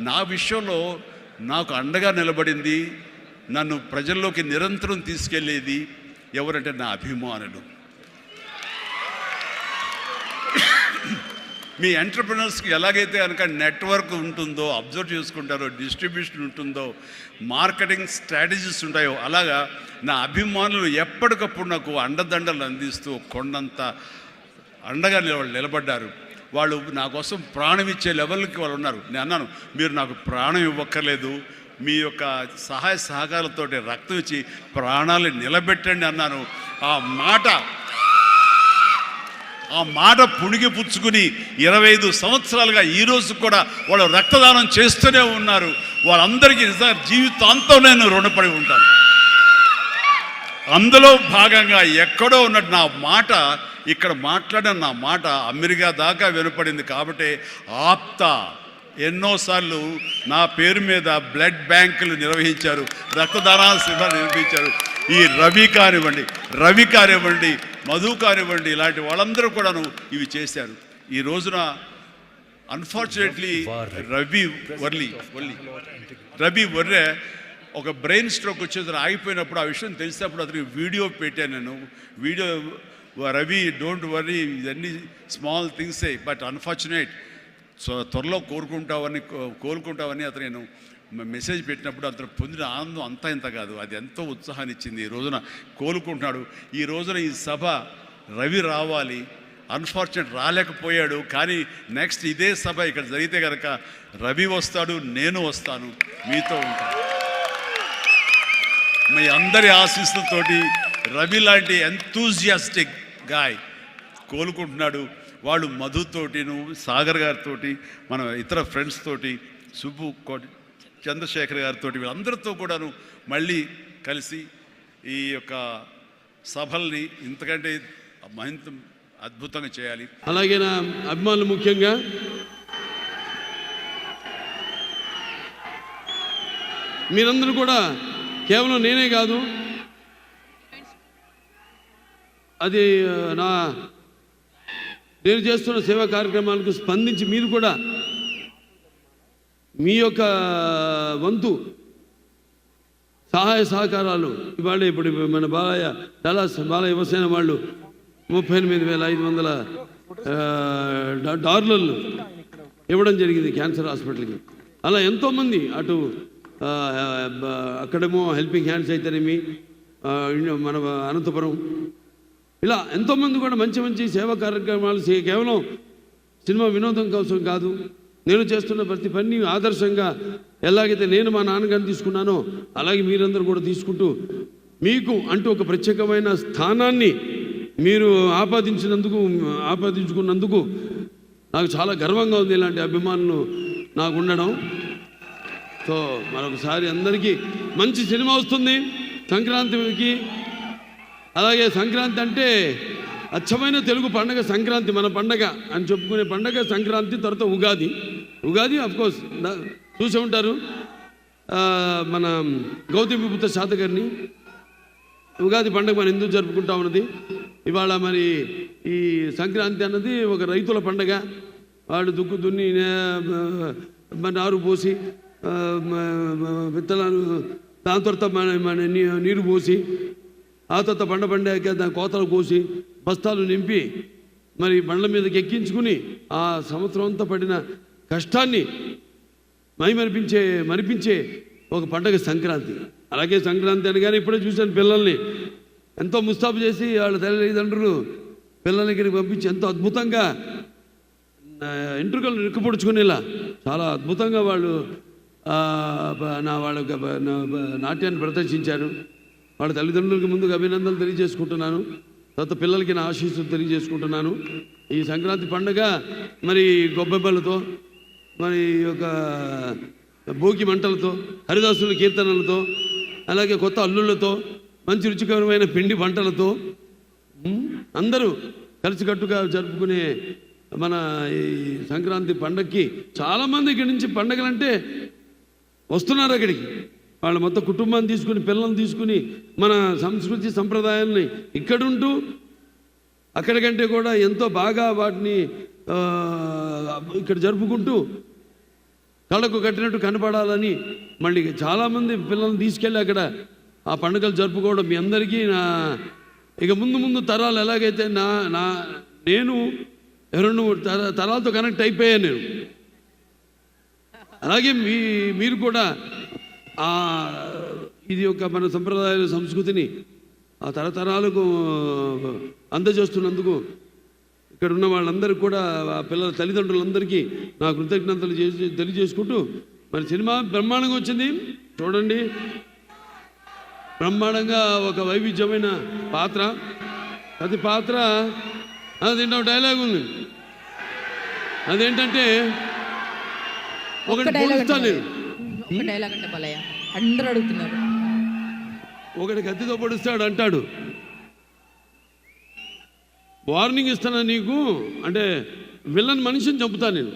నా విషయంలో నాకు అండగా నిలబడింది నన్ను ప్రజల్లోకి నిరంతరం తీసుకెళ్ళేది ఎవరంటే నా అభిమానులు. మీ ఎంటర్ప్రినర్స్కి ఎలాగైతే కనుక నెట్వర్క్ ఉంటుందో అబ్జర్వ్ చేసుకుంటారో డిస్ట్రిబ్యూషన్ ఉంటుందో మార్కెటింగ్ స్ట్రాటజీస్ ఉంటాయో అలాగా నా అభిమానులు ఎప్పటికప్పుడు నాకు అండదండలు అందిస్తూ కొండంత అండగా నిలబడ్డారు. వాళ్ళు నా కోసం ప్రాణం ఇచ్చే లెవెల్కి వాళ్ళు ఉన్నారు. నేను అన్నాను మీరు నాకు ప్రాణం ఇవ్వక్కర్లేదు. మీ యొక్క సహాయ సహకారాలతో రక్తం ఇచ్చి ప్రాణాలు నిలబెట్టండి అన్నాను. ఆ మాట ఆ మాట పుణిగి పుచ్చుకుని ఇరవై ఐదు సంవత్సరాలుగా ఈ రోజు కూడా వాళ్ళు రక్తదానం చేస్తూనే ఉన్నారు. వాళ్ళందరికీ నిజంగా జీవితాంతం నేను రుణపడి ఉంటాను. అందులో భాగంగా ఎక్కడో ఉన్నట్టు నా మాట ఇక్కడ మాట్లాడిన నా మాట అమెరికా దాకా వినపడింది కాబట్టి ఆప్త ఎన్నోసార్లు నా పేరు మీద బ్లడ్ బ్యాంకులు నిర్వహించారు రక్తదానాల శిబిరాలు నిర్వహించారు. ఈ రవి కానివ్వండి రవి కానివ్వండి మధు కానివ్వండి ఇలాంటి వాళ్ళందరూ కూడాను ఇవి చేశారు. ఈ రోజున అన్ఫార్చునేట్లీ రవి వర్లి వర్లి. రవి వర్రే ఒక బ్రెయిన్ స్ట్రోక్ వచ్చేసి ఆగిపోయినప్పుడు ఆ విషయం తెలిసినప్పుడు అతనికి వీడియో పెట్టాను నేను. వీడియో రవి డోంట్ వరీ ఇవన్నీ స్మాల్ థింగ్సే బట్ అన్ఫార్చునేట్ సో త్వరలో కోరుకుంటావని కోలుకుంటావని అతను నేను మెసేజ్ పెట్టినప్పుడు అతను పొందిన ఆనందం అంతా ఇంత కాదు. అది ఎంతో ఉత్సాహాన్ని ఇచ్చింది. ఈ రోజున కోలుకుంటున్నాడు. ఈ రోజున ఈ సభ రవి రావాలి. అన్ఫార్చునేట్ రాలేకపోయాడు. కానీ నెక్స్ట్ ఇదే సభ ఇక్కడ జరిగితే కనుక రవి వస్తాడు నేను వస్తాను. మీతో ఉంటాను. మీ అందరి ఆశీస్సులతోటి రవి లాంటి ఎంతూజియాస్టిక్ గాయ్ కోలుకుంటున్నాడు. వాళ్ళు మధుతోటిను సాగర్ గారితో మన ఇతర ఫ్రెండ్స్ తోటి సుబ్బు కోటి చంద్రశేఖర్ గారితో వీళ్ళందరితో కూడాను మళ్ళీ కలిసి ఈ యొక్క సభల్ని ఇంతకంటే మహింత అద్భుతంగా చేయాలి. అలాగే నా అభిమానులు ముఖ్యంగా మీరందరూ కూడా కేవలం నేనే కాదు అది నా నేను చేస్తున్న సేవా కార్యక్రమాలకు స్పందించి మీరు కూడా మీ యొక్క వంతు సహాయ సహకారాలు ఇవాళ ఇప్పుడు మన బాలయ్య చాలా బాలయ్య యువసేన వాళ్ళు ముప్పై ఎనిమిది వేల ఐదు వందల డాలర్లు ఇవ్వడం జరిగింది క్యాన్సర్ హాస్పిటల్కి. అలా ఎంతోమంది అటు అక్కడేమో హెల్పింగ్ హ్యాండ్స్ అయితేనేమి మన అనంతపురం ఇలా ఎంతోమంది కూడా మంచి మంచి సేవా కార్యక్రమాలు కేవలం సినిమా వినోదం కోసం కాదు. నేను చేస్తున్న ప్రతి పని ఆదర్శంగా ఎలాగైతే నేను మా నాన్నగారిని తీసుకున్నానో అలాగే మీరందరూ కూడా తీసుకుంటూ మీకు అంటూ ఒక ప్రత్యేకమైన స్థానాన్ని మీరు ఆపాదించినందుకు ఆపాదించుకున్నందుకు నాకు చాలా గర్వంగా ఉంది ఇలాంటి అభిమానులు నాకు ఉండడం. సో మరొకసారి అందరికీ మంచి సినిమా వస్తుంది. సంక్రాంతికి అలాగే సంక్రాంతి అంటే అచ్చమైన తెలుగు పండగ సంక్రాంతి మన పండగ అని చెప్పుకునే పండగ సంక్రాంతి తర్వాత ఉగాది. ఉగాది కోర్స్ చూసే ఉంటారు. మన గౌతమి పుత్ర శాతకర్ణి. ఉగాది పండుగ మనం ఎందుకు జరుపుకుంటా ఉన్నది. ఇవాళ మరి ఈ సంక్రాంతి అన్నది ఒక రైతుల పండగ. వాడు దుక్కు దున్ని నారు పోసి విత్తనాలు దాని తర్వాత మన మన నీ- నీరు పోసి ఆ తర్వాత పండ పండాక దాని కోతలు కోసి బస్తాలు నింపి మరి బండ్ల మీదకి ఎక్కించుకుని ఆ సంవత్సరం అంతా పడిన కష్టాన్ని మై మరిపించే మరిపించే ఒక పండగ సంక్రాంతి. అలాగే సంక్రాంతి అని కానీ ఇప్పుడే చూశాను పిల్లల్ని. ఎంతో ముస్తాబు చేసి వాళ్ళ తల్లిదండ్రులు పిల్లలకి పంపించి ఎంతో అద్భుతంగా ఎంట్రుకలు నిక్కుపొడుచుకునేలా చాలా అద్భుతంగా వాళ్ళు నా వాళ్ళ నాట్యాన్ని ప్రదర్శించారు. వాళ్ళ తల్లిదండ్రులకు ముందుగా అభినందనలు తెలియజేసుకుంటున్నాను. తర్వాత పిల్లలకి నా ఆశీస్సులు తెలియజేసుకుంటున్నాను. ఈ సంక్రాంతి పండుగ మరి గొబ్బెబ్బలతో మరి ఒక భోగి మంటలతో హరిదాసుల కీర్తనలతో అలాగే కొత్త అల్లుళ్ళతో మంచి రుచికరమైన పిండి వంటలతో అందరూ కలిసికట్టుగా జరుపుకునే మన ఈ సంక్రాంతి పండగకి చాలామంది ఇక్కడి నుంచి పండగలంటే వస్తున్నారు అక్కడికి? వాళ్ళ మొత్తం కుటుంబాన్ని తీసుకుని పిల్లల్ని తీసుకుని మన సంస్కృతి సంప్రదాయాల్ని ఇక్కడుంటూ అక్కడికంటే కూడా ఎంతో బాగా వాటిని ఇక్కడ జరుపుకుంటూ తలకు కట్టినట్టు కనపడాలని మళ్ళీ చాలామంది పిల్లల్ని తీసుకెళ్ళి అక్కడ ఆ పండుగలు జరుపుకోవడం మీ అందరికీ నా ఇక ముందు ముందు తరాలు ఎలాగైతే నా నా నేను రెండు మూడు తర తరాలతో కనెక్ట్ అయిపోయాను నేను. అలాగే మీ మీరు కూడా ఇది ఒక మన సంప్రదాయాల సంస్కృతిని ఆ తరతరాలకు అందజేస్తున్నందుకు ఇక్కడ ఉన్న వాళ్ళందరికీ కూడా ఆ పిల్లల తల్లిదండ్రులందరికీ నా కృతజ్ఞతలు చేసి తెలియజేసుకుంటూ మరి సినిమా బ్రహ్మాండంగా వచ్చింది. చూడండి. బ్రహ్మాండంగా ఒక వైవిధ్యమైన పాత్ర. ప్రతి పాత్ర దీంట్లో డైలాగ్ ఉంది. అదేంటంటే ఒకటి పోలుస్తాను నేను. ఒక డైలాగ్ అంటే బాలయ్య అందరూ అడుగుతున్నారు ఒకటి కత్తితో పొడుస్తాడు అంటాడు వార్నింగ్ ఇస్తానా నీకు అంటే విలన్ మనిషిని చంపుతా నేను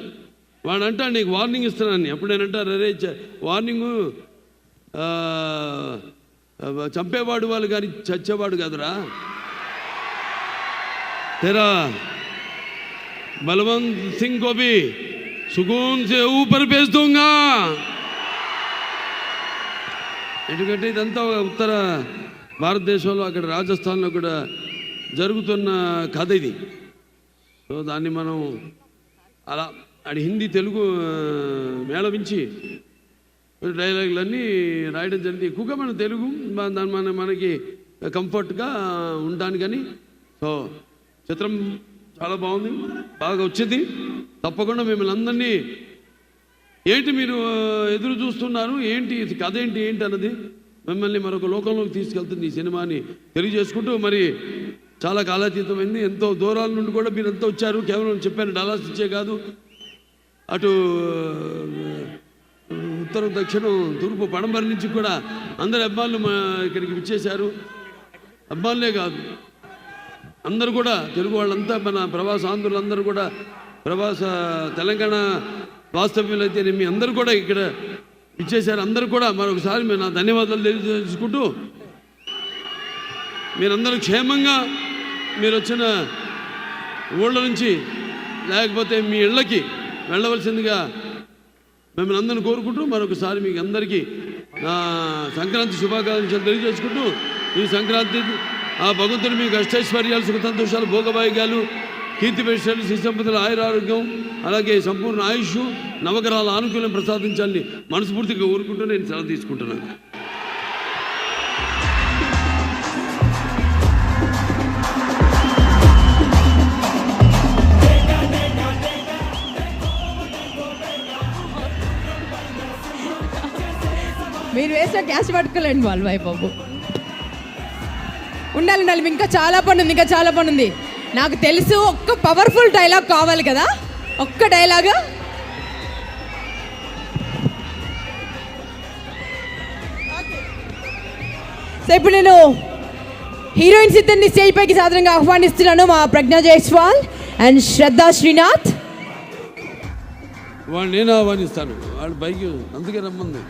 వాడు అంటాడు నీకు వార్నింగ్ ఇస్తున్నాను ఎప్పుడేనంటారు అరే చ- వార్నింగు ఆ, చంపేవాడు వాళ్ళు కానీ చచ్చేవాడు కాదురా तेरा बलवंत सिंह को भी सुकून से ऊपर भेज दूंगा ఎందుకంటే ఇదంతా ఒక ఉత్తర భారతదేశంలో అక్కడ రాజస్థాన్లో కూడా జరుగుతున్న కథ ఇది. సో దాన్ని మనం అలా అది హిందీ తెలుగు మేళవించి డైలాగులన్నీ రాయడం జరిగింది. ఎక్కువగా మన తెలుగు దాని మన మనకి కంఫర్ట్గా ఉండడానికని సో చిత్రం చాలా బాగుంది బాగా వచ్చింది. తప్పకుండా మిమ్మల్ని అందరినీ ఏంటి మీరు ఎదురు చూస్తున్నారు? ఏంటి కథ ఏంటి ఏంటి అన్నది? మిమ్మల్ని మరొక లోకంలోకి తీసుకెళ్తుంది ఈ సినిమాని తెలియజేసుకుంటూ మరి చాలా కాలాతీతమైంది. ఎంతో దూరాల నుండి కూడా మీరు ఎంతో వచ్చారు. కేవలం చెప్పాను డలాస్ ఇచ్చే కాదు. అటు ఉత్తరం దక్షిణం తూర్పు పడమర నుంచి కూడా అందరి అబ్బాయిలు మా ఇక్కడికి విచ్చేశారు. అబ్బాయిలే కాదు. అందరూ కూడా తెలుగు వాళ్ళంతా మన ప్రవాస ఆంధ్రులందరూ కూడా ప్రవాస తెలంగాణ వాస్తవ్యులైతే మీ అందరూ కూడా ఇక్కడ ఇచ్చేశారు అందరు కూడా మరొకసారి మేము నా ధన్యవాదాలు తెలియజేసుకుంటూ మీరందరూ క్షేమంగా మీరు వచ్చిన ఊళ్ళ నుంచి లేకపోతే మీ ఇళ్ళకి వెళ్ళవలసిందిగా మిమ్మల్ని అందరిని కోరుకుంటూ మరొకసారి మీకు అందరికీ నా సంక్రాంతి శుభాకాంక్షలు తెలియజేసుకుంటూ ఈ సంక్రాంతి ఆ భగవంతుడు మీకు అష్టైశ్వర్యాలు సుఖ సంతోషాలు భోగభాగ్యాలు కీర్తి ప్రశ్నలు శిశంపతుల ఆయురారోగ్యం అలాగే సంపూర్ణ ఆయుష్ నవగ్రహాల ఆనుకూల్యం ప్రసాదించాలని మనస్ఫూర్తిగా కోరుకుంటూ నేను సెలవు తీసుకుంటున్నాను. మీరు వేసిన క్యాష్ పట్టుకోలేండి వాళ్ళు బాబు. ఉండాలి ఉండాలి. ఇంకా చాలా పని ఉంది ఇంకా చాలా పని ఉంది. నాకు తెలుసు ఒక్క పవర్ఫుల్ డైలాగ్ కావాలి కదా? ఒక్క డైలాగ్ సో ఇప్పుడు నేను హీరోయిన్స్ ఇద్దరిని స్టేజ్ పైకి సాధారణంగా ఆహ్వానిస్తున్నాను మా ప్రజ్ఞా జైస్వాల్ అండ్ శ్రద్ధా శ్రీనాథ్. వాళ్ళు నేను ఆహ్వానిస్తాను. వాళ్ళు బైక్ అందుకే రమ్మంది.